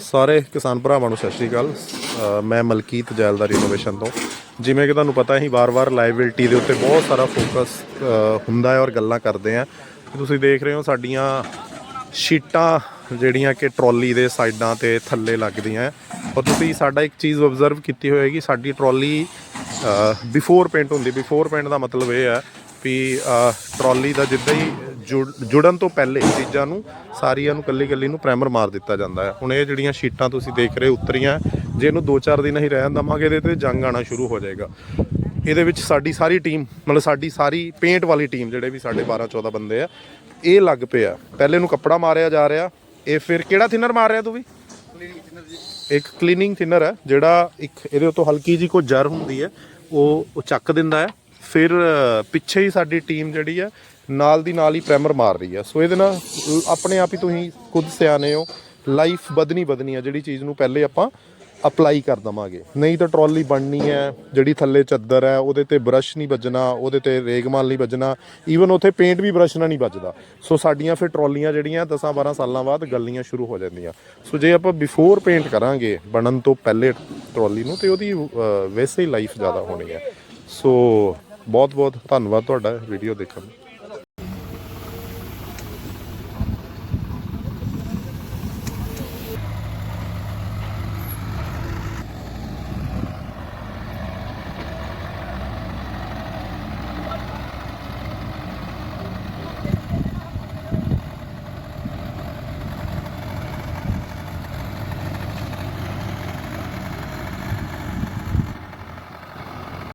ਸਾਰੇ ਕਿਸਾਨ ਭਰਾਵਾਂ ਨੂੰ ਸਤਿ ਸ਼੍ਰੀ ਅਕਾਲ। ਮੈਂ ਮਲਕੀਤ ਜੈਲਦਾਰ ਇਨੋਵੇਸ਼ਨ ਤੋਂ। ਜਿਵੇਂ ਕਿ ਤੁਹਾਨੂੰ ਪਤਾ ਹੀ ਵਾਰ-ਵਾਰ ਲਾਇਬਿਲਟੀ ਦੇ ਉੱਤੇ ਬਹੁਤ ਸਾਰਾ ਫੋਕਸ ਹੁੰਦਾ ਹੈ ਔਰ ਗੱਲਾਂ ਕਰਦੇ ਆ ਤੁਸੀਂ ਦੇਖ ਰਹੇ ਹੋ ਸਾਡੀਆਂ ਸ਼ੀਟਾਂ ਜਿਹੜੀਆਂ ਕਿ ਟਰਾਲੀ ਦੇ ਸਾਈਡਾਂ ਤੇ ਥੱਲੇ ਲੱਗਦੀਆਂ ਹੈ। ਔਰ ਤੁਸੀਂ ਸਾਡਾ ਇੱਕ ਚੀਜ਼ ਆਬਜ਼ਰਵ ਕੀਤੀ ਹੋਏਗੀ ਸਾਡੀ ਟਰਾਲੀ ਬਿਫੋਰ ਪੇਂਟ ਹੁੰਦੀ। ਬਿਫੋਰ ਪੇਂਟ ਦਾ ਮਤਲਬ ਇਹ ਹੈ ਵੀ ਅ, ਟਰਾਲੀ ਦਾ ਜਿੱਦਾਂ ਹੀ ਜੁੜਨ ਤੋਂ ਪਹਿਲੇ ਚੀਜ਼ਾਂ ਨੂੰ ਸਾਰੀਆਂ ਨੂੰ ਕੱਲੀ ਕੱਲੀ ਨੂੰ ਪ੍ਰਾਈਮਰ ਮਾਰ ਦਿੱਤਾ ਜਾਂਦਾ ਹੈ। ਹੁਣ ਇਹ ਜਿਹੜੀਆਂ ਸ਼ੀਟਾਂ ਤੁਸੀਂ ਦੇਖ ਰਹੇ ਉਤਰੀਆਂ, ਜੇ ਇਹਨੂੰ 2-4 ਦਿਨ ਹੀ ਰਹਿਣ ਦਵਾਂਗੇ ਇਹਦੇ ਤੇ ਜੰਗ ਆਣਾ ਸ਼ੁਰੂ ਹੋ ਜਾਏਗਾ। ਇਹਦੇ ਵਿੱਚ ਸਾਡੀ ਸਾਰੀ ਟੀਮ ਮਤਲਬ ਸਾਡੀ ਸਾਰੀ ਪੇਂਟ ਵਾਲੀ ਟੀਮ ਜਿਹੜੇ ਵੀ ਸਾਡੇ 12-14 ਬੰਦੇ ਆ, ਇਹ ਲੱਗ ਪਿਆ ਪਹਿਲੇ ਨੂੰ ਕੱਪੜਾ ਮਾਰਿਆ ਜਾ ਰਿਹਾ, ਇਹ ਫਿਰ ਕਿਹੜਾ ਥਿਨਰ ਮਾਰ ਰਿਹਾ ਤੂੰ ਵੀ? ਇੱਕ ਕਲੀਨਿੰਗ ਥਿਨਰ ਹੈ, ਜਿਹੜਾ ਇੱਕ ਇਹਦੇ ਉੱਤੋਂ ਹਲਕੀ ਜੀ ਕੋਈ ਜਰ ਹੁੰਦੀ ਹੈ ਉਹ ਉਹ ਚੱਕ ਦਿੰਦਾ ਹੈ। ਫਿਰ ਪਿੱਛੇ ਹੀ ਸਾਡੀ ਟੀਮ ਜਿਹੜੀ ਹੈ ਨਾਲ ਦੀ ਨਾਲ ਹੀ ਪ੍ਰੈਮਰ ਮਾਰ ਰਹੀ ਹੈ ਸੋ ਇਹਦੇ ਨਾਲ ਆਪਣੇ ਆਪ ਹੀ ਤੁਸੀਂ ਖੁਦ ਸਿਆਣੇ ਹੋ। ਲਾਈਫ ਵਧਣੀ ਵਧਣੀ ਹੈ ਜਿਹੜੀ ਚੀਜ਼ ਨੂੰ ਪਹਿਲੇ ਆਪਾਂ ਅਪਲਾਈ ਕਰ ਦਵਾਂਗੇ। ਨਹੀਂ ਤਾਂ ਟਰਾਲੀ ਬਣਨੀ ਹੈ ਜਿਹੜੀ ਥੱਲੇ ਚੱਦਰ ਹੈ ਉਹਦੇ ਤੇ ਬ੍ਰਸ਼ ਨਹੀਂ ਵੱਜਣਾ, ਉਹਦੇ ਤੇ ਰੇਗਮਾਲ ਨਹੀਂ ਵੱਜਣਾ ਈਵਨ ਉੱਥੇ ਪੇਂਟ ਵੀ ਬ੍ਰਸ਼ ਨਾਲ ਨਹੀਂ ਵੱਜਦਾ। ਸੋ ਸਾਡੀਆਂ ਫਿਰ ਟਰਾਲੀਆਂ ਜਿਹੜੀਆਂ 10 12 ਸਾਲਾਂ ਬਾਅਦ ਗਲਣੀਆਂ ਸ਼ੁਰੂ ਹੋ ਜਾਂਦੀਆਂ। ਸੋ ਜੇ ਆਪਾਂ ਬਿਫੋਰ ਪੇਂਟ ਕਰਾਂਗੇ, ਬਣਨ ਤੋਂ ਪਹਿਲੇ ਟਰਾਲੀ ਨੂੰ, ਤੇ ਉਹਦੀ ਵੈਸੇ ਹੀ ਲਾਈਫ ਜ਼ਿਆਦਾ ਹੋਣੀ ਹੈ ਸੋ ਬਹੁਤ ਬਹੁਤ ਧੰਨਵਾਦ ਤੁਹਾਡਾ ਵੀਡੀਓ ਦੇਖਣ ਲਈ